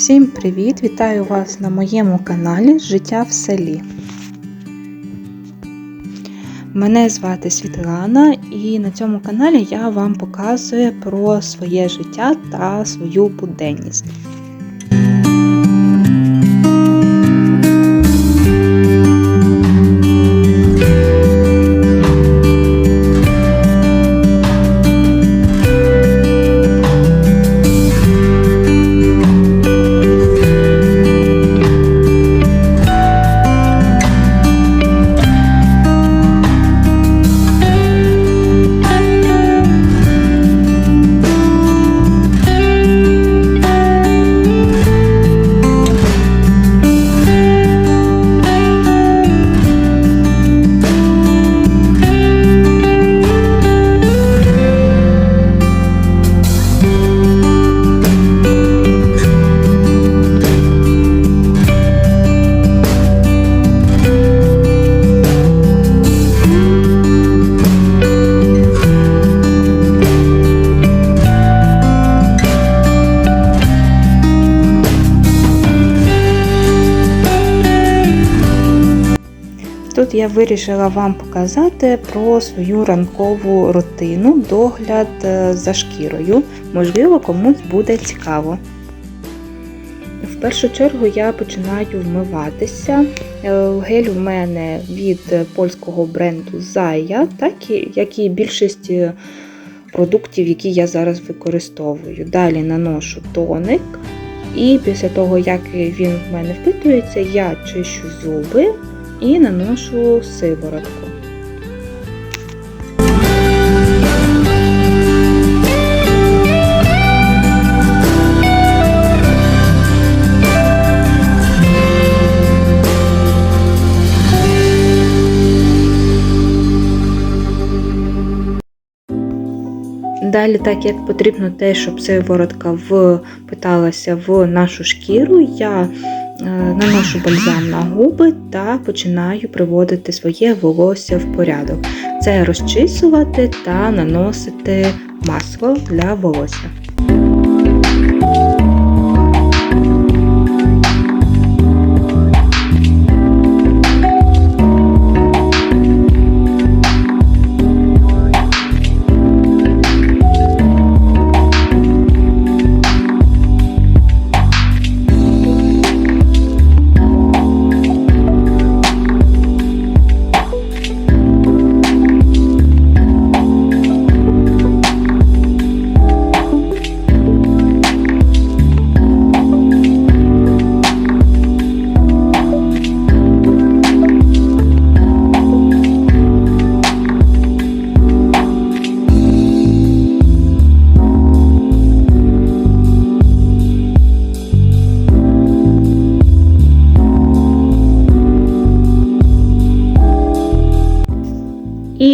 Всім привіт! Вітаю вас на моєму каналі Життя в селі. Мене звати Світлана, і на цьому каналі я вам показую про своє життя та свою буденність. Вирішила вам показати про свою ранкову рутину, догляд е, за шкірою. Можливо, комусь буде цікаво. В першу чергу я починаю вмиватися. Е, Гель у мене від польського бренду так як і більшість е, продуктів, які я зараз використовую. Далі наношу тоник. І після того, як він в мене впитується, я чищу зуби і наношу сиворотку. Далі, так як потрібно те, щоб сиворотка впиталася в нашу шкіру, я наношу бальзам на губи та починаю приводити своє волосся в порядок. Це розчісувати та наносити масло для волосся.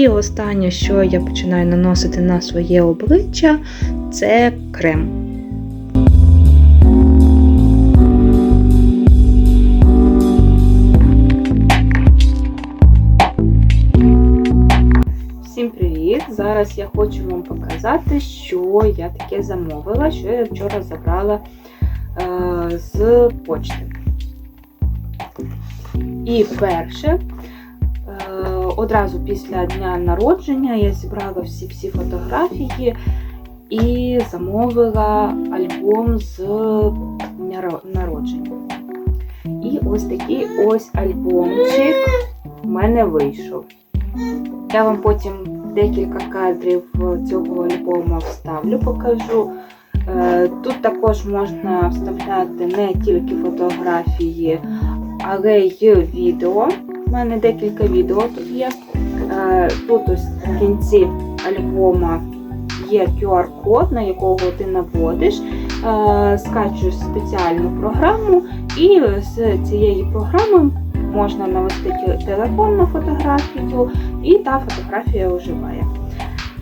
І останнє, що я починаю наносити на своє обличчя, це крем. Всім привіт! Зараз я хочу вам показати, що я таке замовила, що я вчора забрала е, з почти. І перше, одразу після дня народження я зібрала всі-всі фотографії і замовила альбом з дня народження. І ось такий ось альбомчик в мене вийшов. Я вам потім декілька кадрів цього альбому вставлю, покажу. Е, Тут також можна вставляти не тільки фотографії, але й відео. У мене декілька відео тут є. Е, Тут ось в кінці альбома є QR-код, на якого ти наводиш, е, скачуєш спеціальну програму, і з цієї програми можна навести телефон на фотографію, і та фотографія оживає.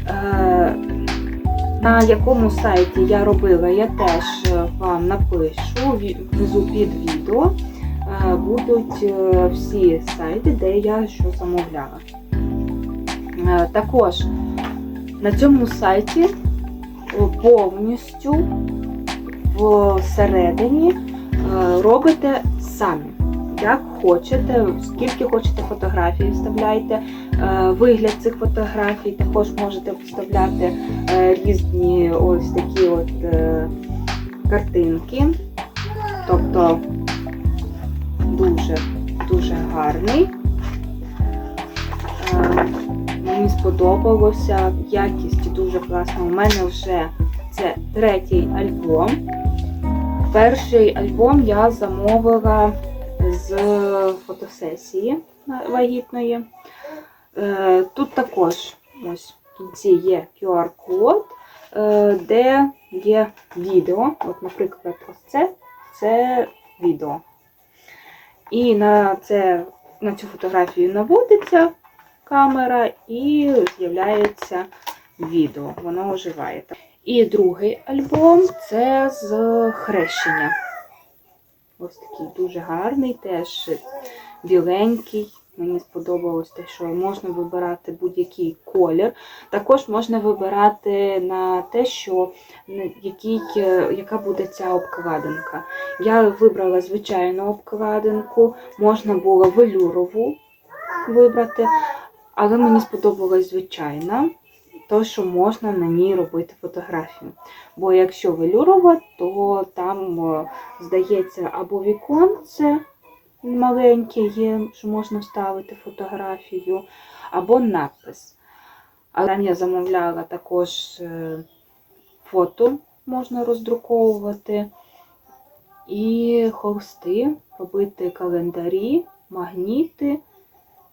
Е, На якому сайті я робила, я теж вам напишу внизу під відео. Е, Будуть е, всі сайти, де я що замовляла. Е, Також на цьому сайті повністю всередині робите самі. Як хочете, скільки хочете фотографій вставляйте. Вигляд цих фотографій також можете вставляти різні ось такі от картинки. Тобто дуже, дуже гарний. Е, Мені сподобалося, якість дуже класна. У мене вже це третій альбом. Перший альбом я замовила з фотосесії вагітної. Е, Тут також ось в кінці є QR-код, е, де є відео. От, наприклад, ось це, це відео. І на, це, на цю фотографію наводиться камера і з'являється відео. Воно оживає. І другий альбом це з хрещення. Ось такий дуже гарний, теж біленький. Мені сподобалось те, що можна вибирати будь-який колір. Також можна вибирати на те, що який, е, яка буде ця обкладинка. Я вибрала звичайну обкладинку, можна було велюрову вибрати, але мені сподобалась звичайна, то що можна на ній робити фотографію. Бо якщо велюрова, то там, е, здається, або віконце маленьке є, що можна вставити фотографію, або надпис. Але там я замовляла також е, фото, можна роздруковувати, і холсти, робити календарі, магніти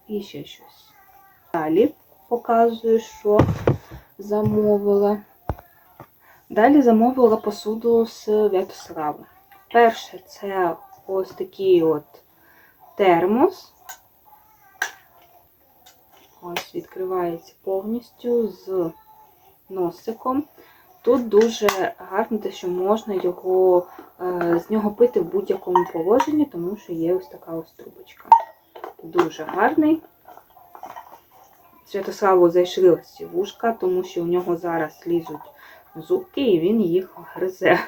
і ще щось. Далі показую, що замовила. Далі замовила посуду з В'ятославу. Перше це ось такий от термос. Ось відкривається повністю з носиком. Тут дуже гарно, те, що можна його, е, з нього пити в будь-якому положенні, тому що є ось така ось трубочка. Дуже гарний. Святославу зайшли вушка, тому що у нього зараз лізуть зубки і він їх гризе.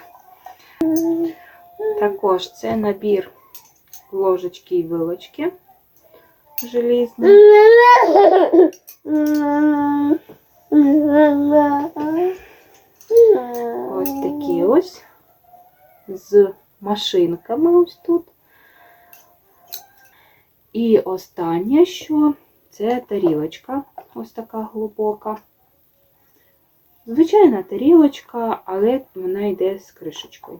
Також це набір ложечки і вилочки желізні. Ось такі ось з машинками ось тут. І останнє, що це тарілочка, ось така глибока. Звичайна тарілочка, але вона йде з кришечкою.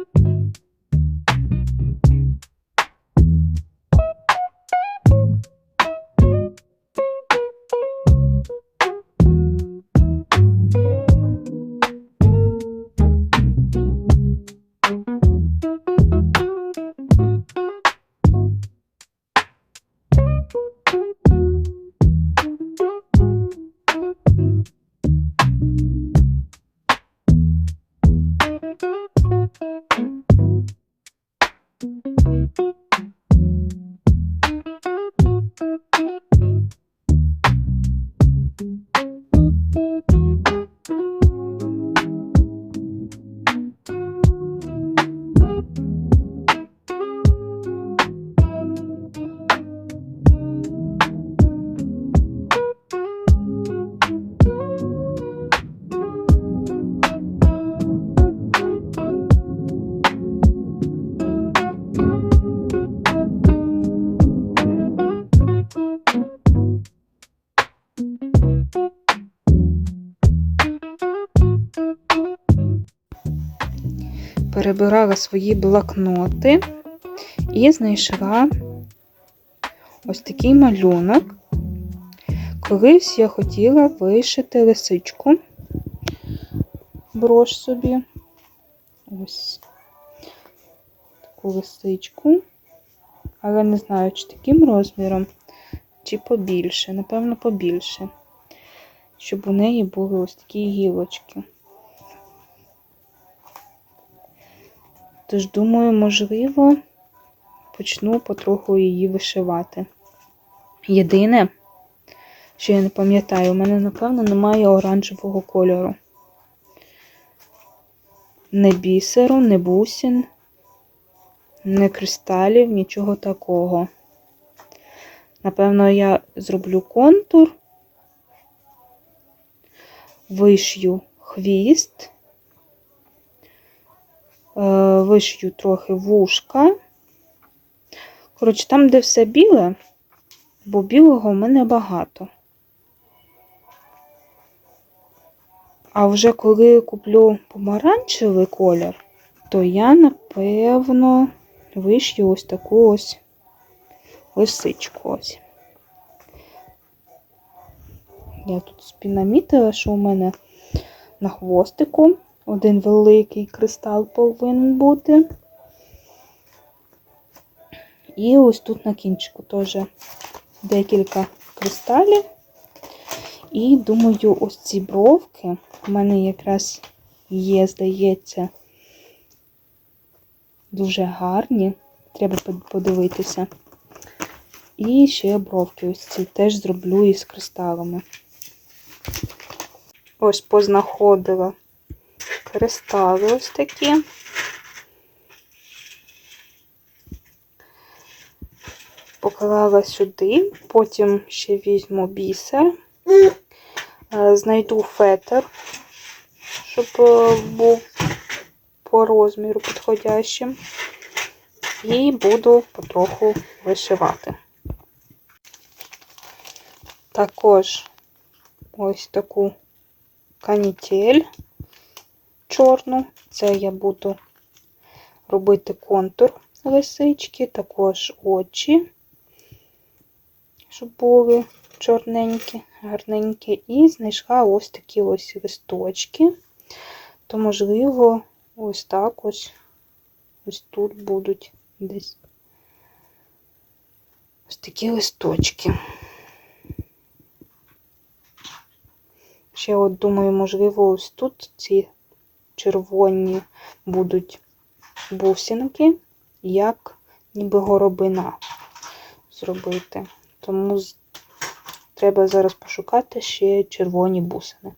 перебирала свої блокноти і знайшла ось такий малюнок. Колись я хотіла вишити лисичку, брош собі. ось таку лисичку. Але не знаю, чи таким розміром, чи побільше. Напевно, побільше. Щоб у неї були ось такі гілочки. Тож, думаю, можливо, почну потроху її вишивати. Єдине, що я не пам'ятаю, у мене, напевно, немає оранжевого кольору. Не бісеру, не бусин, не кристалів, нічого такого. Напевно, я зроблю контур, вишью хвіст, вишью трохи вушка. Коротше, там, де все біле, бо білого в мене багато. А вже коли куплю помаранчевий колір, то я, напевно, вишью ось таку ось лисичку ось. Я тут спінамітила, що у мене на хвостику один великий кристал повинен бути. І ось тут на кінчику теж декілька кристалів. І думаю, ось ці бровки у мене якраз є, здається, дуже гарні. Треба подивитися. І ще бровки ось ці теж зроблю із кристалами. Ось познаходила кристали ось такі. Поклала сюди, потім ще візьму бісер, е, знайду фетр, щоб е, був по розміру підходящим, і буду потроху вишивати. Також ось таку канітель чорну. Це я буду робити контур лисички, також очі, щоб були чорненькі, гарненькі. І знайшла ось такі ось листочки. То, можливо, ось так ось ось тут будуть десь ось такі листочки. Ще от думаю, можливо, ось тут ці червоні будуть бусинки, як ніби горобина зробити. Тому треба зараз пошукати ще червоні бусини.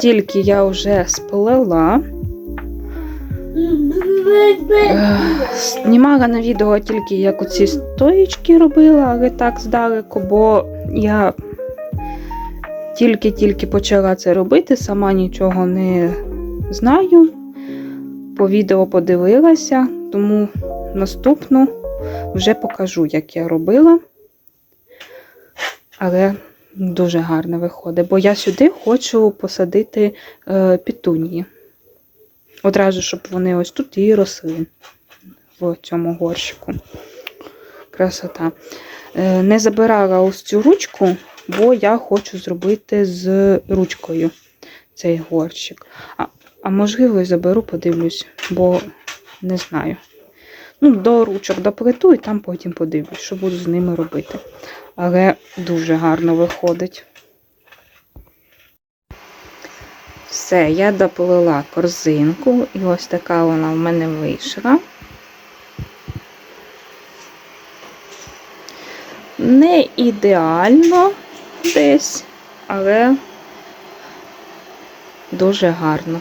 Тільки я вже сплела. Знімала на відео тільки як оці стоїчки робила, але так здалеку, бо я тільки-тільки почала це робити, сама нічого не знаю. По відео подивилася, тому наступну вже покажу, як я робила. Але дуже гарно виходить, бо я сюди хочу посадити е, петунії. Одразу, щоб вони ось тут і росли в цьому горщику. Красота. Е, Не забирала ось цю ручку, бо я хочу зробити з ручкою цей горщик. А, а можливо, і заберу, подивлюсь, бо не знаю. Ну, до ручок доплету і там потім подивлюсь, що буду з ними робити. Але дуже гарно виходить. Все, я доплела корзинку, і ось така вона в мене вийшла. Не ідеально десь, але дуже гарно.